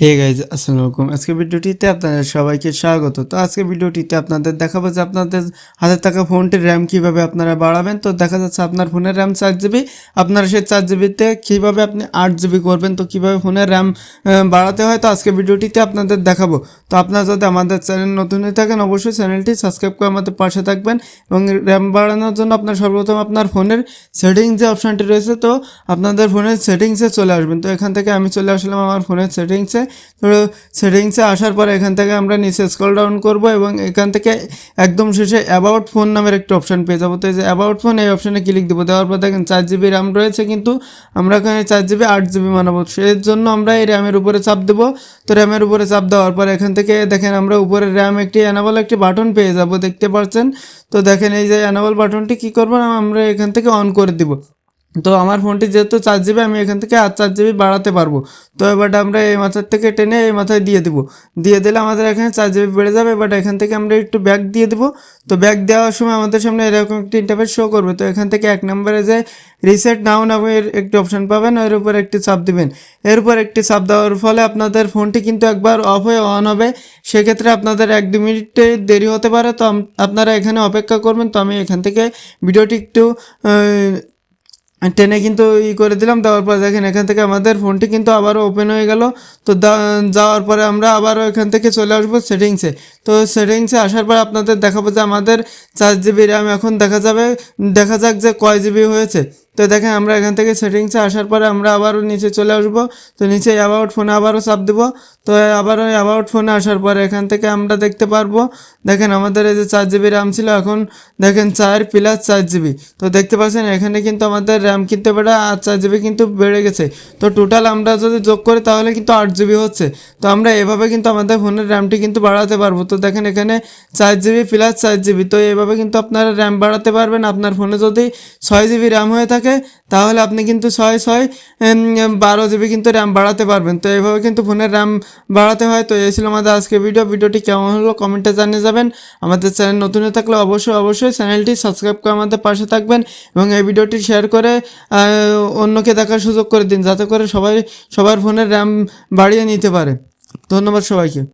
Hey guys আসসালামু আলাইকুম আজকে ভিডিওটিতে আপনাদের সবাইকে স্বাগত। তো আজকে ভিডিওটিতে আপনাদের দেখাবো যে আপনাদের হাতে থাকা ফোনটির র্যাম কীভাবে আপনারা বাড়াবেন। তো দেখা যাচ্ছে আপনার ফোনের র্যাম চার জিবি। আপনারা সেই চার জিবিতে কীভাবে আপনি আট জিবি করবেন, তো কীভাবে ফোনের র্যাম বাড়াতে হয়, তো আজকে ভিডিওটিতে আপনাদের দেখাবো। তো আপনারা যদি আমাদের চ্যানেল নতুন হয়ে থাকেন, অবশ্যই চ্যানেলটি সাবস্ক্রাইব করে আমাদের পাশে থাকবেন এবং র্যাম বাড়ানোর জন্য আপনার সর্বপ্রথম আপনার ফোনের সেটিংস যে অপশানটি রয়েছে। তো আপনাদের ফোনের সেটিংসে চলে আসবেন। তো এখান থেকে আমি চলে আসলাম আমার ফোনের সেটিংসে। তো সেটিংসে আসার পর এখান থেকে আমরা নিচে স্ক্রল ডাউন করব এবং এখান থেকে একদম শেষে অ্যাবাউট ফোন নামের একটা অপশান পেয়ে যাব। তো এই যে অ্যাবাউট ফোন এই অপশানে ক্লিক দেবো। দেওয়ার পর দেখেন চার জিবি র্যাম রয়েছে কিন্তু আমরা এখানে চার জিবি আট জিবি মানাবো। সেই জন্য আমরা এই র্যামের উপরে চাপ দেবো। তো র্যামের উপরে চাপ দেওয়ার পর এখান থেকে দেখেন আমরা উপরে র্যাম একটি অ্যানাবল একটি বাটন পেয়ে যাব। দেখতে পাচ্ছেন? তো দেখেন এই যে অ্যানাবল বাটনটি কী করব আমরা এখান থেকে অন করে দিব। তো আমার ফোনটি যেহেতু চার জিবি, আমি এখান থেকে আর চার জিবি বাড়াতে পারব। তো এবার আমরা এই মাথার থেকে টেনে এই মাথায় দিয়ে দেবো। দিয়ে দিলে আমাদের এখানে চার জিবি বেড়ে যাবে বাট এখান থেকে আমরা একটু ব্যাগ দিয়ে দেবো। তো ব্যাগ দেওয়ার সময় আমাদের সামনে এরকম একটি ইন্টারফেস শো করবে। তো এখান থেকে এক নম্বরে যে রিসেট নাও নামের একটি অপশান পাবেন, এর উপর একটি চাপ দেবেন। এর উপর একটি চাপ দেওয়ার ফলে আপনাদের ফোনটি কিন্তু একবার অফ হয়ে অন হবে। সেক্ষেত্রে আপনাদের এক দু মিনিটে দেরি হতে পারে। তো আপনারা এখানে অপেক্ষা করবেন। তো আমি এখান থেকে ভিডিওটি একটু টেনে কিন্তু ই করে দিলাম, দেওয়ার পর দেখেন এখান থেকে আমাদের ফোনটি কিন্তু আবারও ওপেন হয়ে গেল। তো যাওয়ার পরে আমরা আবারও এখান থেকে চলে আসব সেটিংসে তো সেটিংসে আসার পর আপনাদের দেখাবো যে আমাদের চার জিবি র্যাম এখন দেখা যাবে, দেখা যাক যে কয় জিবি হয়েছে। তো দেখেন আমরা এখান থেকে সেটিংসে আসার পরে আমরা আবারও নিচে চলে আসব। তো নিচে অ্যাবাউট ফোনে আবারও চাপ দেবো। তো আবারও অ্যাবাউট ফোনে আসার পরে এখান থেকে আমরা দেখতে পারব। দেখেন আমাদের এই যে চার জিবি র্যাম ছিল, এখন দেখেন চার প্লাস চার জিবি তো দেখতে পাচ্ছেন এখানে কিন্তু আমাদের র্যাম কিন্তু এবারে আর চার জিবি কিন্তু বেড়ে গেছে। তো টোটাল আমরা যদি যোগ করি তাহলে কিন্তু আট জিবি হচ্ছে। তো আমরা এভাবে কিন্তু আমাদের ফোনের র্যামটি কিন্তু বাড়াতে পারব। তো দেখেন এখানে চার জিবি প্লাস চার জিবি তো এভাবে কিন্তু আপনারা র্যাম বাড়াতে পারবেন। আপনার ফোনে যদি ছয় জিবি র্যাম হয়ে থাকে তাহলে আপনি কিন্তু ছয় ছয় বারো জিবি কিন্তু র্যাম বাড়াতে পারবেন। তো এইভাবে কিন্তু ফোনের র্যাম বাড়াতে হয়। তো এই ছিল আমাদের আজকে ভিডিও ভিডিওটি কেমন হলো কমেন্টে জানিয়ে যাবেন। আমাদের চ্যানেল নতুন হয়ে থাকলে অবশ্যই অবশ্যই চ্যানেলটি সাবস্ক্রাইব করে আমাদের পাশে থাকবেন এবং এই ভিডিওটি শেয়ার করে অন্যকে দেখার সুযোগ করে দিন, যাতে করে সবাই, সবার ফোনের র্যাম বাড়িয়ে নিতে পারে। ধন্যবাদ সবাইকে।